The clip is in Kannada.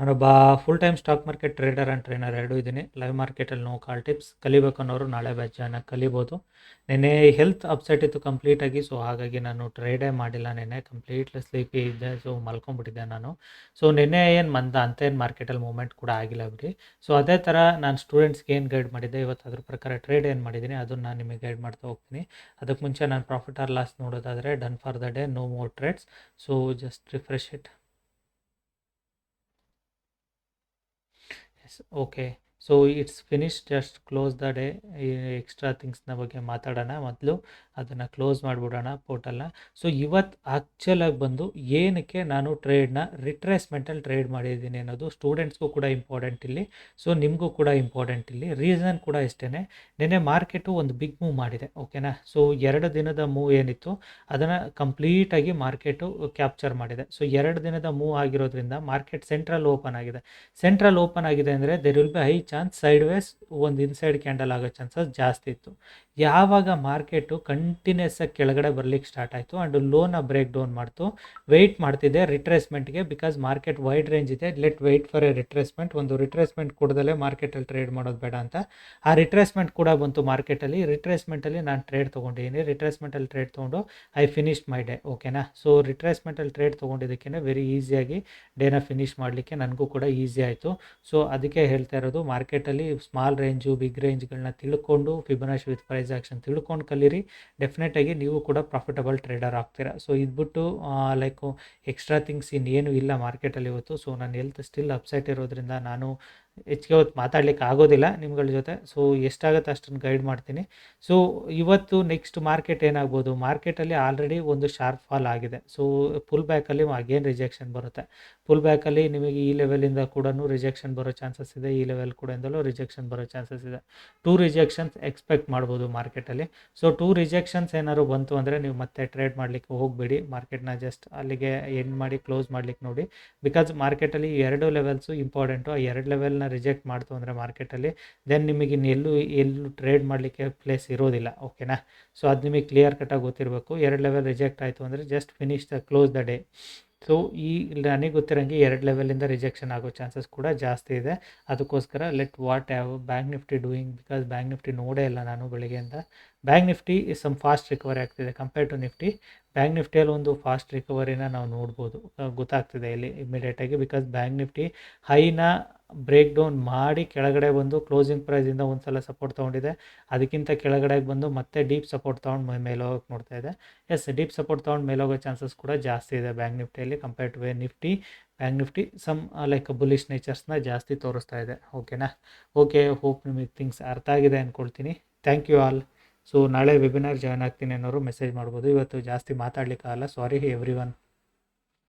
ನಾನೊಬ್ಬ full time stock market trader and trainer ಎರಡೂ ಇದ್ದೀನಿ. ಲೈವ್ ಮಾರ್ಕೆಟಲ್ಲಿ ನೋ ಕಾಲ್ ಟಿಪ್ಸ್ ಕಲಿಬೇಕು ಅನ್ನೋರು ನಾಳೆ ಬ್ಯಾಚನ್ನು ಕಲಿಬೋದು. ನೆನ್ನೆ ಹೆಲ್ತ್ ಅಪ್ಸೆಟ್ ಇತ್ತು ಕಂಪ್ಲೀಟಾಗಿ ಸೊ ಹಾಗಾಗಿ ನಾನು ಟ್ರೇಡೇ ಮಾಡಿಲ್ಲ ನೆನ್ನೆ. ಕಂಪ್ಲೀಟ್ಲಿ ಸ್ಲೀಪಿ ಇದ್ದೆ ಸೊ ಮಲ್ಕೊಂಡ್ಬಿಟ್ಟಿದ್ದೆ ನಾನು. ಸೊ ನೆನ್ನೆ ಏನು ಮಂದ ಅಂತ ಏನು ಮಾರ್ಕೆಟಲ್ಲಿ ಮೂಮೆಂಟ್ ಕೂಡ ಆಗಿಲ್ಲ ಬಿಡಿ. ಸೊ ಅದೇ ಥರ ನಾನು ಸ್ಟೂಡೆಂಟ್ಸ್ಗೆ ಏನು ಗೈಡ್ ಮಾಡಿದ್ದೆ ಇವತ್ತು ಅದ್ರ ಪ್ರಕಾರ ಟ್ರೇಡ್ ಏನು ಮಾಡಿದ್ದೀನಿ, ಅದನ್ನು ನಾನು ನಿಮಗೆ ಗೈಡ್ ಮಾಡ್ತಾ ಹೋಗ್ತೀನಿ. ಅದಕ್ಕೆ ಮುಂಚೆ ನಾನು ಪ್ರಾಫಿಟ್ ಆರ್ ಲಾಸ್ ನೋಡೋದಾದರೆ done for the day no more trades so just refresh it yes okay so it's finish just close the day extra ಥಿಂಗ್ಸ್ನ ಬಗ್ಗೆ ಮಾತಾಡೋಣ ಮೊದಲು. ಅದನ್ನು ಕ್ಲೋಸ್ ಮಾಡಿಬಿಡೋಣ ಪೋರ್ಟಲ್ನ ಸೊ ಇವತ್ತು ಆ್ಯಕ್ಚುಲಾಗಿ ಬಂದು ಏನಕ್ಕೆ ನಾನು ಟ್ರೇಡ್ನ ರಿಟ್ರೇಸ್ಮೆಂಟಲ್ಲಿ ಟ್ರೇಡ್ ಮಾಡಿದ್ದೀನಿ ಅನ್ನೋದು ಸ್ಟೂಡೆಂಟ್ಸ್ಗೂ ಕೂಡ ಇಂಪಾರ್ಟೆಂಟ್ ಇಲ್ಲಿ. ಸೊ ನಿಮಗೂ ಕೂಡ ಇಂಪಾರ್ಟೆಂಟ್ ಇಲ್ಲಿ. ರೀಸನ್ ಕೂಡ ಇಷ್ಟೇ ನಿನ್ನೆ ಮಾರ್ಕೆಟು ಒಂದು ಬಿಗ್ ಮೂವ್ ಮಾಡಿದೆ ಓಕೆನಾ ಸೊ ಎರಡು ದಿನದ ಮೂವ್ ಏನಿತ್ತು, ಅದನ್ನು ಕಂಪ್ಲೀಟಾಗಿ ಮಾರ್ಕೆಟು ಕ್ಯಾಪ್ಚರ್ ಮಾಡಿದೆ. ಸೊ ಎರಡು ದಿನದ ಮೂವ್ ಆಗಿರೋದ್ರಿಂದ ಮಾರ್ಕೆಟ್ ಸೆಂಟ್ರಲ್ ಓಪನ್ ಆಗಿದೆ. ಸೆಂಟ್ರಲ್ ಓಪನ್ ಆಗಿದೆ ಅಂದರೆ there will be high chance and sideways ಒಂದು ಇನ್ಸೈಡ್ ಕ್ಯಾಂಡಲ್ ಆಗೋ ಚಾನ್ಸಸ್ ಜಾಸ್ತಿ ಇತ್ತು. ಯಾವಾಗ ಮಾರ್ಕೆಟು ಕಂಟಿನ್ಯೂಸ್ ಆಗಿ ಕೆಳಗಡೆ ಬರ್ಲಿಕ್ಕೆ ಸ್ಟಾರ್ಟ್ ಆಯಿತು ಆ್ಯಂಡ್ ಲೋನ ಬ್ರೇಕ್ ಡೌನ್ ಮಾಡ್ತು. ವೆಯ್ಟ್ ಮಾಡ್ತಿದೆ ರಿಟ್ರೇಸ್ಮೆಂಟ್ಗೆ ಬಿಕಾಸ್ ಮಾರ್ಕೆಟ್ ವೈಡ್ ರೇಂಜ್ ಇದೆ. Let wait for a retracement ಒಂದು ರಿಟ್ರೇಸ್ಮೆಂಟ್ ಕೊಡದಲ್ಲೇ ಮಾರ್ಕೆಟಲ್ಲಿ ಟ್ರೇಡ್ ಮಾಡೋದು ಬೇಡ ಅಂತ. ಆ ರಿಟ್ರೇಸ್ಮೆಂಟ್ ಕೂಡ ಬಂತು ಮಾರ್ಕೆಟಲ್ಲಿ ರಿಟ್ರೇಸ್ಮೆಂಟಲ್ಲಿ ನಾನು ಟ್ರೇಡ್ ತೊಗೊಂಡಿದ್ದೀನಿ. ರಿಟ್ರೇಸ್ಮೆಂಟಲ್ಲಿ ಟ್ರೇಡ್ ತೊಗೊಂಡು ಐ ಫಿನಿಶ್ ಮೈ ಡೇ ಓಕೆನಾ ಸೊ ರಿಟ್ರೇಸ್ಮೆಂಟಲ್ಲಿ ಟ್ರೇಡ್ ತೊಗೊಂಡಿದ್ದಕ್ಕೆ ವೆರಿ ಈಸಿಯಾಗಿ ಡೇನ ಫಿನಿಶ್ ಮಾಡಲಿಕ್ಕೆ ನನಗೂ ಕೂಡ ಈಸಿ ಆಯಿತು. ಸೊ ಅದಕ್ಕೆ ಹೇಳ್ತಾ ಇರೋದು ಮಾರ್ಕೆಟಲ್ಲಿ ಸ್ಮಾಲ್ ರೇಂಜು ಬಿಗ್ ರೇಂಜ್ಗಳನ್ನ ತಿಳ್ಕೊಂಡು ಫಿಬನಾಶಿ ವಿತ್ ಪ್ರೈಸ್ ಆ್ಯಕ್ಷನ್ ತಿಳ್ಕೊಂಡು ಕಲೀರಿ. ಡೆಫಿನೆಟಾಗಿ ನೀವು ಕೂಡ ಪ್ರಾಫಿಟಬಲ್ ಟ್ರೇಡರ್ ಆಗ್ತೀರಾ. ಸೊ ಇದ್ಬಿಟ್ಟು ಲೈಕು ಎಕ್ಸ್ಟ್ರಾ ಥಿಂಗ್ಸ್ ಇನ್ನೇನು ಇಲ್ಲ ಮಾರ್ಕೆಟಲ್ಲಿ ಇವತ್ತು. ಸೊ ನನ್ನ ಹೆಲ್ತ್ ಸ್ಟಿಲ್ ಅಪ್ಸೆಟ್ ಇರೋದ್ರಿಂದ ನಾನು ಹೆಚ್ಚಿಗೆ ಹೊತ್ತು ಮಾತಾಡ್ಲಿಕ್ಕೆ ಆಗೋದಿಲ್ಲ ನಿಮ್ಗಳ ಜೊತೆ. ಸೊ ಎಷ್ಟಾಗುತ್ತೆ ಅಷ್ಟನ್ನು ಗೈಡ್ ಮಾಡ್ತೀನಿ. ಸೊ ಇವತ್ತು ನೆಕ್ಸ್ಟ್ ಮಾರ್ಕೆಟ್ ಏನಾಗ್ಬೋದು? ಮಾರ್ಕೆಟಲ್ಲಿ ಆಲ್ರೆಡಿ ಒಂದು ಶಾರ್ಪ್ ಫಾಲ್ ಆಗಿದೆ. ಸೊ ಫುಲ್ ಬ್ಯಾಕಲ್ಲಿ ಅಗೇನ್ ರಿಜೆಕ್ಷನ್ ಬರುತ್ತೆ. ಫುಲ್ ಬ್ಯಾಕಲ್ಲಿ ನಿಮಗೆ ಈ ಲೆವೆಲಿಂದ ಕೂಡ ರಿಜೆಕ್ಷನ್ ಬರೋ ಚಾನ್ಸಸ್ ಇದೆ. ಈ ಲೆವೆಲ್ ಇಂದಲೂ ರಿಜೆಕ್ಷನ್ ಬರೋ ಚಾನ್ಸಸ್ ಇದೆ. ಟೂ ರಿಜೆಕ್ಷನ್ಸ್ ಎಕ್ಸ್ಪೆಕ್ಟ್ ಮಾಡ್ಬೋದು ಮಾರ್ಕೆಟಲ್ಲಿ ಸೊ ಟೂ ರಿಜೆಕ್ಷನ್ಸ್ ಏನಾದ್ರು ಬಂತು ಅಂದರೆ ನೀವು ಮತ್ತೆ ಟ್ರೇಡ್ ಮಾಡಲಿಕ್ಕೆ ಹೋಗಬೇಡಿ. ಮಾರ್ಕೆಟ್ನ ಜಸ್ಟ್ ಅಲ್ಲಿಗೆ ಎಂಡ್ ಮಾಡಿ ಕ್ಲೋಸ್ ಮಾಡ್ಲಿಕ್ಕೆ ನೋಡಿ. ಬಿಕಾಸ್ ಮಾರ್ಕೆಟಲ್ಲಿ ಎರಡು ಲೆವೆಲ್ಸು ಇಂಪಾರ್ಟೆಂಟು ಆ ಎರಡು ಲೆವೆಲ್ನ ರಿಜೆಕ್ಟ್ ಮಾಡ್ತು ಅಂದರೆ ಮಾರ್ಕೆಟಲ್ಲಿ ದೆನ್ ನಿಮಗೆ ಇನ್ನು ಎಲ್ಲೂ ಎಲ್ಲೂ ಟ್ರೇಡ್ ಮಾಡಲಿಕ್ಕೆ ಪ್ಲೇಸ್ ಇರೋದಿಲ್ಲ ಓಕೆನಾ ಸೊ ಅದು ನಿಮಗೆ ಕ್ಲಿಯರ್ ಕಟ್ಟಾಗಿ ಗೊತ್ತಿರಬೇಕು. ಎರಡು ಲೆವೆಲ್ ರಿಜೆಕ್ಟ್ ಆಯಿತು ಅಂದರೆ just finish the close the day so ಈ ನನಗೆ ಗೊತ್ತಿರೋಂಗೆ ಎರಡು ಲೆವೆಲಿಂದ ರಿಜೆಕ್ಷನ್ ಆಗೋ ಚಾನ್ಸಸ್ ಕೂಡ ಜಾಸ್ತಿ ಇದೆ. ಅದಕ್ಕೋಸ್ಕರ let what have bank Nifty doing because bank Nifty ನೋಡೇ ಇಲ್ಲ ನಾನು ಬೆಳಿಗ್ಗೆಯಿಂದ bank Nifty some fast recovery ಆಗ್ತಿದೆ ಕಂಪೇರ್ ಟು ನಿಫ್ಟಿ ಬ್ಯಾಂಕ್ ನಿಫ್ಟಿಯಲ್ಲಿ ಒಂದು ಫಾಸ್ಟ್ ರಿಕವರಿನ ನಾವು ನೋಡ್ಬೋದು. ಗೊತ್ತಾಗ್ತಿದೆ ಇಲ್ಲಿ ಇಮಿಡಿಯೇಟಾಗಿ ಬಿಕಾಸ್ ಬ್ಯಾಂಕ್ ನಿಫ್ಟಿ ಹೈನ ಬ್ರೇಕ್ ಡೌನ್ ಮಾಡಿ ಕೆಳಗಡೆ ಬಂದು ಕ್ಲೋಸಿಂಗ್ ಪ್ರೈಸಿಂದ ಒಂದು ಸಲ ಸಪೋರ್ಟ್ ತೊಗೊಂಡಿದೆ. ಅದಕ್ಕಿಂತ ಕೆಳಗಡೆ ಬಂದು ಮತ್ತೆ ಡೀಪ್ ಸಪೋರ್ಟ್ ತೊಗೊಂಡು ಮೇಲೆ ನೋಡ್ತಾ ಇದೆ. ಎಸ್ ಡೀಪ್ ಸಪೋರ್ಟ್ ತೊಗೊಂಡು ಮೇಲೆ ಹೋಗೋ ಚಾನ್ಸಸ್ ಕೂಡ ಜಾಸ್ತಿ ಇದೆ bank ನಿಫ್ಟಿಯಲ್ಲಿ compare to way Nifty bank Nifty some like bullish ನೇಚರ್ಸ್ನ ಜಾಸ್ತಿ ತೋರಿಸ್ತಾ ಇದೆ. ಓಕೆನಾ ಓಕೆ ಹೋಪ್ ನಿಮಗೆ ಥಿಂಗ್ಸ್ ಅರ್ಥ ಆಗಿದೆ ಅಂದ್ಕೊಳ್ತೀನಿ ಥ್ಯಾಂಕ್ ಯು ಆಲ್ ಸೊ ನಾಳೆ ವೆಬಿನಾರ್ ಜಾಯ್ನ್ ಆಗ್ತೀನಿ ಅನ್ನೋರು ಮೆಸೇಜ್ ಮಾಡ್ಬೋದು. ಇವತ್ತು ಜಾಸ್ತಿ ಮಾತಾಡ್ಲಿಕ್ಕಾಗಲ್ಲ. ಸಾರಿ ಎವ್ರಿ ಒನ್